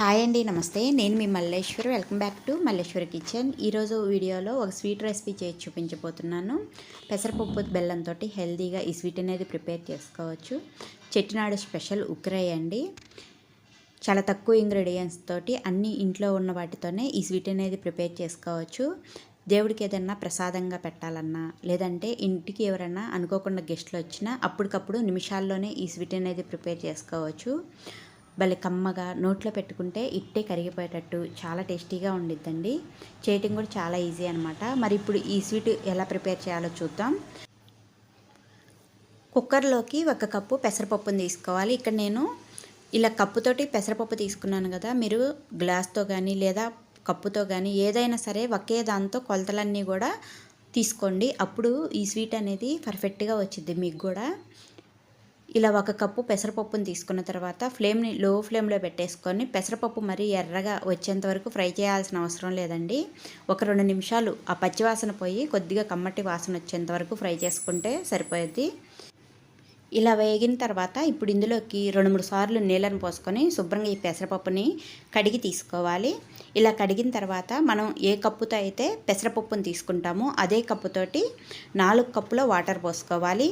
Hi అండి నమస్తే. నేను మీ Malleswari. Welcome back to Malleswari kitchen. ఈరోజు వీడియోలో ఒక స్వీట్ రెసిపీ చేసి చూపించబోతున్నాను. పెసరపప్పు బెల్లంతో హెల్తీగా ఈ స్వీట్ అనేది ప్రిపేర్ చేసుకోవచ్చు. చెట్టినాడు స్పెషల్ ఉక్రయ్ అండి. చాలా తక్కువ ఇంగ్రీడియంట్స్ తోటి అన్ని ఇంట్లో ఉన్న వాటితోనే ఈ స్వీట్ అనేది ప్రిపేర్ చేసుకోవచ్చు. దేవుడికి ఏదన్నా ప్రసాదంగా పెట్టాలన్నా లేదంటే ఇంటికి ఎవరైనా అనుకోకుండా గెస్ట్లు వచ్చినా అప్పటికప్పుడు నిమిషాల్లోనే ఈ స్వీట్ అనేది ప్రిపేర్ చేసుకోవచ్చు. భలే కమ్మగా నోట్లో పెట్టుకుంటే ఇట్టే కరిగిపోయేటట్టు చాలా టేస్టీగా ఉండిద్దండి. చేయటం కూడా చాలా ఈజీ అనమాట మరి ఇప్పుడు ఈ స్వీట్ ఎలా ప్రిపేర్ చేయాలో చూద్దాం. కుక్కర్లోకి ఒక కప్పు పెసరపప్పుని తీసుకోవాలి. ఇక్కడ నేను ఇలా కప్పుతోటి పెసరపప్పు తీసుకున్నాను కదా మీరు గ్లాస్తో కానీ లేదా కప్పుతో కానీ ఏదైనా సరే ఒకే దాంతో కొలతలన్నీ కూడా తీసుకోండి. అప్పుడు ఈ స్వీట్ అనేది పర్ఫెక్ట్గా వచ్చింది మీకు కూడా. ఇలా ఒక కప్పు పెసరపప్పును తీసుకున్న తర్వాత ఫ్లేమ్ని లో ఫ్లేమ్లో పెట్టేసుకొని పెసరపప్పు మరీ ఎర్రగా వచ్చేంత వరకు ఫ్రై చేయాల్సిన అవసరం లేదండి. ఒక రెండు నిమిషాలు ఆ పచ్చివాసన పోయి కొద్దిగా కమ్మటి వాసన వచ్చేంత వరకు ఫ్రై చేసుకుంటే సరిపోయేది. ఇలా వేగిన తర్వాత ఇప్పుడు ఇందులోకి రెండు మూడు సార్లు నీళ్ళను పోసుకొని శుభ్రంగా ఈ పెసరపప్పుని కడిగి తీసుకోవాలి. ఇలా కడిగిన తర్వాత మనం ఏ కప్పుతో అయితే పెసరపప్పును తీసుకుంటామో అదే కప్పుతోటి నాలుగు కప్పుల వాటర్ పోసుకోవాలి.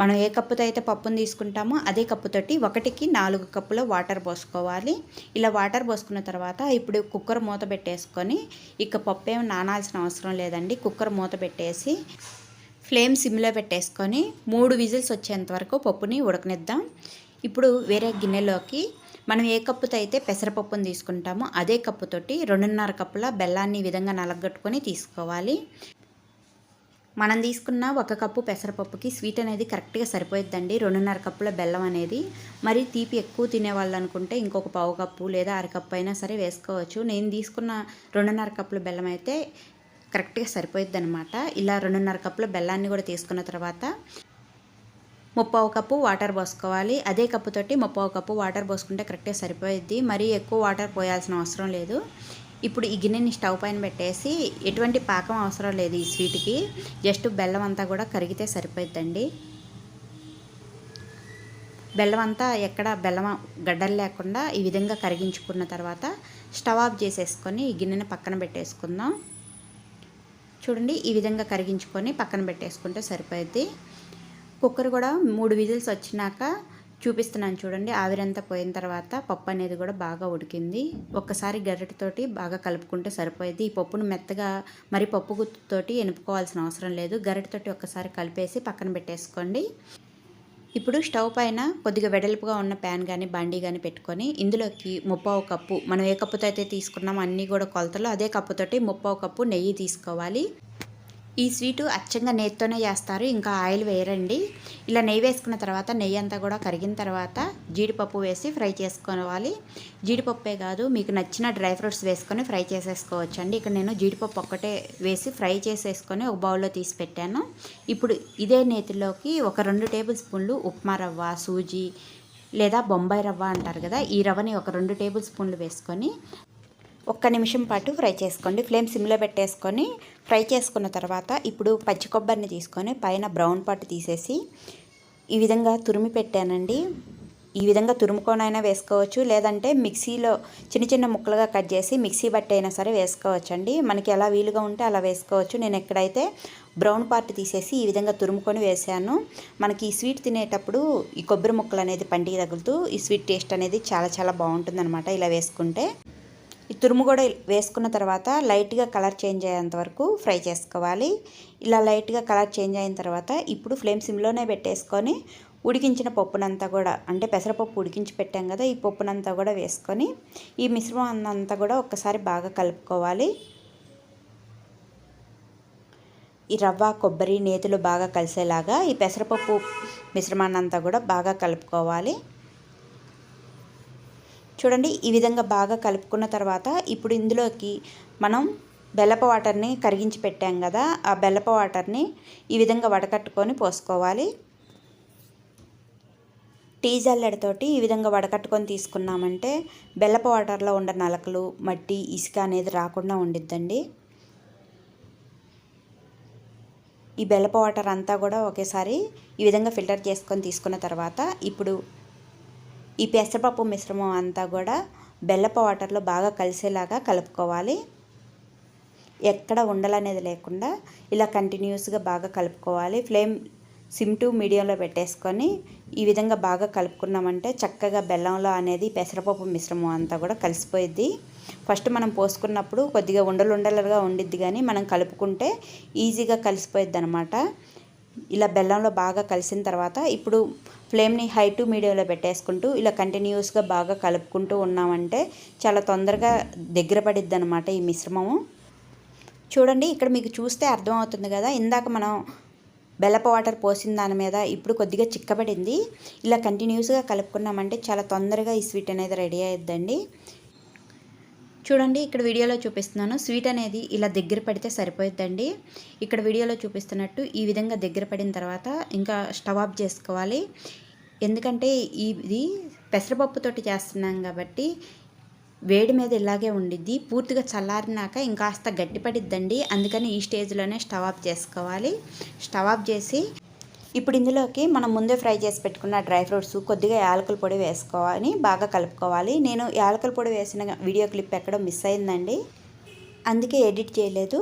మనం ఏ కప్పుతో అయితే పప్పును తీసుకుంటామో అదే కప్పుతోటి ఒకటికి నాలుగు కప్పుల వాటర్ పోసుకోవాలి. ఇలా వాటర్ పోసుకున్న తర్వాత ఇప్పుడు కుక్కర్ మూత పెట్టేసుకొని ఇక పప్పు ఏమి నానాల్సిన అవసరం లేదండి. కుక్కర్ మూత పెట్టేసి ఫ్లేమ్ సిమ్లో పెట్టేసుకొని మూడు విజిల్స్ వచ్చేంత వరకు పప్పుని ఉడకనిద్దాం. ఇప్పుడు వేరే గిన్నెలోకి మనం ఏ కప్పుతో అయితే పెసరపప్పును తీసుకుంటామో అదే కప్పుతోటి రెండున్నర కప్పుల బెల్లాన్ని ఈ విధంగా నలగొట్టుకొని తీసుకోవాలి. మనం తీసుకున్న ఒక కప్పు పెసరపప్పుకి స్వీట్ అనేది కరెక్ట్గా సరిపోయిద్దండి. రెండున్నర కప్పుల బెల్లం అనేది. మరి తీపి ఎక్కువ తినేవాళ్ళు అనుకుంటే ఇంకొక పావు కప్పు లేదా అరకప్పు అయినా సరే వేసుకోవచ్చు. నేను తీసుకున్న రెండున్నర కప్పుల బెల్లం అయితే కరెక్ట్గా సరిపోయిద్ది అనమాట ఇలా రెండున్నర కప్పుల బెల్లాన్ని కూడా తీసుకున్న తర్వాత ముప్పావు కప్పు వాటర్ పోసుకోవాలి. అదే కప్పుతోటి ముప్పావు కప్పు వాటర్ పోసుకుంటే కరెక్ట్గా సరిపోయిద్ది. మరీ ఎక్కువ వాటర్ పోయాల్సిన అవసరం లేదు. ఇప్పుడు ఈ గిన్నెని స్టవ్ పైన పెట్టేసి ఎటువంటి పాకం అవసరం లేదు ఈ స్వీట్కి. జస్ట్ బెల్లం అంతా కూడా కరిగితే సరిపోద్దండి బెల్లం అంతా ఎక్కడ బెల్లం గడ్డలు లేకుండా ఈ విధంగా కరిగించుకున్న తర్వాత స్టవ్ ఆఫ్ చేసేసుకొని ఈ గిన్నెని పక్కన పెట్టేసుకుందాం. చూడండి ఈ విధంగా కరిగించుకొని పక్కన పెట్టేసుకుంటే సరిపోద్ది కుక్కర్ కూడా మూడు విజిల్స్ వచ్చినాక చూపిస్తున్నాను చూడండి. ఆవిరంతా పోయిన తర్వాత పప్పు అనేది కూడా బాగా ఉడికింది. ఒక్కసారి గరిటతోటి బాగా కలుపుకుంటే సరిపోయేది. ఈ పప్పును మెత్తగా మరి పప్పు గుత్తుతోటి ఎనుపుకోవాల్సిన అవసరం లేదు. గరిటెతోటి ఒక్కసారి కలిపేసి పక్కన పెట్టేసుకోండి. ఇప్పుడు స్టవ్ పైన కొద్దిగా వెడల్పుగా ఉన్న ప్యాన్ కానీ బండి కానీ పెట్టుకొని ఇందులోకి ముప్పావు కప్పు మనం ఏ కప్పుతో అయితే తీసుకున్నామో అన్నీ కూడా కొలతలు అదే కప్పుతోటి ముప్పావు కప్పు నెయ్యి తీసుకోవాలి. ఈ స్వీటు అచ్చంగా నెయ్యితోనే చేస్తారు. ఇంకా ఆయిల్ వేయరండి. ఇలా నెయ్యి వేసుకున్న తర్వాత నెయ్యి అంతా కూడా కరిగిన తర్వాత జీడిపప్పు వేసి ఫ్రై చేసుకోవాలి. జీడిపప్పే కాదు మీకు నచ్చిన డ్రై ఫ్రూట్స్ వేసుకొని ఫ్రై చేసేసుకోవచ్చు అండి ఇక్కడ నేను జీడిపప్పు ఒక్కటే వేసి ఫ్రై చేసేసుకొని ఒక బౌల్లో తీసి పెట్టాను. ఇప్పుడు ఇదే నేతిలోకి ఒక రెండు టేబుల్ స్పూన్లు ఉప్మా రవ్వ సూజీ లేదా బొంబాయి రవ్వ అంటారు కదా ఈ రవ్వని ఒక రెండు టేబుల్ స్పూన్లు వేసుకొని ఒక్క నిమిషం పాటు ఫ్రై చేసుకోండి. ఫ్లేమ్ సిమ్లో పెట్టేసుకొని ఫ్రై చేసుకున్న తర్వాత ఇప్పుడు పచ్చి కొబ్బరిని తీసుకొని పైన బ్రౌన్ పాటు తీసేసి ఈ విధంగా తురిమి పెట్టానండి. ఈ విధంగా తురుముకొనైనా వేసుకోవచ్చు లేదంటే మిక్సీలో చిన్న చిన్న ముక్కలుగా కట్ చేసి మిక్సీ బట్టి అయినా సరే వేసుకోవచ్చండి. మనకి ఎలా వీలుగా ఉంటే అలా వేసుకోవచ్చు. నేను ఎక్కడైతే బ్రౌన్ పార్ట్ తీసేసి ఈ విధంగా తురుముకొని వేసాను మనకి ఈ స్వీట్ తినేటప్పుడు ఈ కొబ్బరి ముక్కలు అనేది పండికి తగులుతూ ఈ స్వీట్ టేస్ట్ అనేది చాలా చాలా బాగుంటుంది ఇలా వేసుకుంటే. ఈ తురుము కూడా వేసుకున్న తర్వాత లైట్గా కలర్ చేంజ్ అయ్యేంత వరకు ఫ్రై చేసుకోవాలి. ఇలా లైట్గా కలర్ చేంజ్ అయిన తర్వాత ఇప్పుడు ఫ్లేమ్ సిమ్లోనే పెట్టేసుకొని ఉడికించిన పప్పునంతా కూడా అంటే పెసరపప్పు ఉడికించి పెట్టాం కదా ఈ పప్పునంతా కూడా వేసుకొని ఈ మిశ్రమం అంతా కూడా ఒక్కసారి బాగా కలుపుకోవాలి. ఈ రవ్వ కొబ్బరి నేతులు బాగా కలిసేలాగా ఈ పెసరపప్పు మిశ్రమాన్ని అంతా కూడా బాగా కలుపుకోవాలి. చూడండి ఈ విధంగా బాగా కలుపుకున్న తర్వాత ఇప్పుడు ఇందులోకి మనం బెల్లప వాటర్ని కరిగించి పెట్టాం కదా ఆ బెల్లప వాటర్ని ఈ విధంగా వడకట్టుకొని పోసుకోవాలి. టీ జల్లెడతోటి ఈ విధంగా వడకట్టుకొని తీసుకున్నామంటే బెల్లప వాటర్లో ఉన్న నలకలు మట్టి ఇసుక అనేది రాకుండా ఉండిద్దండి. ఈ బెల్లప వాటర్ అంతా కూడా ఒకేసారి ఈ విధంగా ఫిల్టర్ చేసుకొని తీసుకున్న తర్వాత ఇప్పుడు ఈ పెసరపప్పు మిశ్రమం అంతా కూడా బెల్లపు వాటర్లో బాగా కలిసేలాగా కలుపుకోవాలి. ఎక్కడ ఉండలనేది లేకుండా ఇలా కంటిన్యూస్గా బాగా కలుపుకోవాలి. ఫ్లేమ్ సిమ్ టు మీడియంలో పెట్టేసుకొని ఈ విధంగా బాగా కలుపుకున్నామంటే చక్కగా బెల్లంలో అనేది పెసరపప్పు మిశ్రమం అంతా కూడా కలిసిపోయిద్ది. ఫస్ట్ మనం పోసుకున్నప్పుడు కొద్దిగా ఉండలు ఉండలుగా ఉండిద్ది కానీ మనం కలుపుకుంటే ఈజీగా కలిసిపోయిద్ది అనమాట ఇలా బెల్లంలో బాగా కలిసిన తర్వాత ఇప్పుడు ఫ్లేమ్ని హై టు మీడియంలో పెట్టేసుకుంటూ ఇలా కంటిన్యూస్గా బాగా కలుపుకుంటూ ఉన్నామంటే చాలా తొందరగా దగ్గర పడిద్ది అనమాట ఈ మిశ్రమము. చూడండి ఇక్కడ మీకు చూస్తే అర్థమవుతుంది కదా ఇందాక మనం బెల్లపు వాటర్ పోసిన దాని మీద ఇప్పుడు కొద్దిగా చిక్కబడింది. ఇలా కంటిన్యూస్గా కలుపుకున్నామంటే చాలా తొందరగా ఈ స్వీట్ అనేది రెడీ అయ్యిద్దండి చూడండి ఇక్కడ వీడియోలో చూపిస్తున్నాను. స్వీట్ అనేది ఇలా దగ్గర పడితే సరిపోతుందండి ఇక్కడ వీడియోలో చూపిస్తున్నట్టు ఈ విధంగా దగ్గర పడిన తర్వాత ఇంకా స్టవ్ ఆఫ్ చేసుకోవాలి. ఎందుకంటే ఇది పెసరపప్పుతోటి చేస్తున్నాం కాబట్టి వేడి మీద ఇలాగే ఉండిద్ది. పూర్తిగా చల్లారినాక ఇంకాస్త గట్టిపడిద్దండి. అందుకని ఈ స్టేజ్లోనే స్టవ్ ఆఫ్ చేసుకోవాలి. స్టవ్ ఆఫ్ చేసి ఇప్పుడు ఇందులోకి మనం ముందే ఫ్రై చేసి పెట్టుకున్న డ్రై ఫ్రూట్స్ కొద్దిగా యాలకుల పొడి వేసుకోవాలి బాగా కలుపుకోవాలి. నేను యాలకుల పొడి వేసిన వీడియో క్లిప్ ఎక్కడో మిస్ అయిందండి. అందుకే ఎడిట్ చేయలేదు.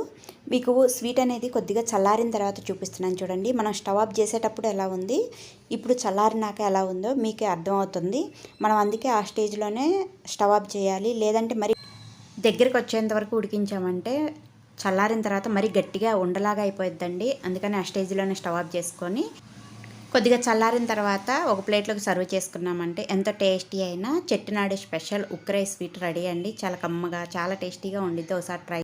మీకు స్వీట్ అనేది కొద్దిగా చల్లారిన తర్వాత చూపిస్తున్నాను చూడండి. మనం స్టవ్ ఆఫ్ చేసేటప్పుడు ఎలా ఉంది? ఇప్పుడు చల్లారినాక ఎలా ఉందో మీకే అర్థమవుతుంది. మనం అందుకే ఆ స్టేజ్లోనే స్టవ్ ఆఫ్ చేయాలి. లేదంటే మరి దగ్గరికి వచ్చేంత వరకు ఉడికించామంటే చల్లారిన తర్వాత మరీ గట్టిగా ఉండలాగా అయిపోయిద్దండి. అందుకని ఆ స్టేజ్లోనే స్టవ్ ఆఫ్ చేసుకొని కొద్దిగా చల్లారిన తర్వాత ఒక ప్లేట్లోకి సర్వ్ చేసుకున్నామంటే ఎంతో టేస్టీ అయినా Chettinad special Ukkarai sweet ready అండి. చాలా కమ్మగా చాలా టేస్టీగా ఉండిద్ది. ఒకసారి ట్రై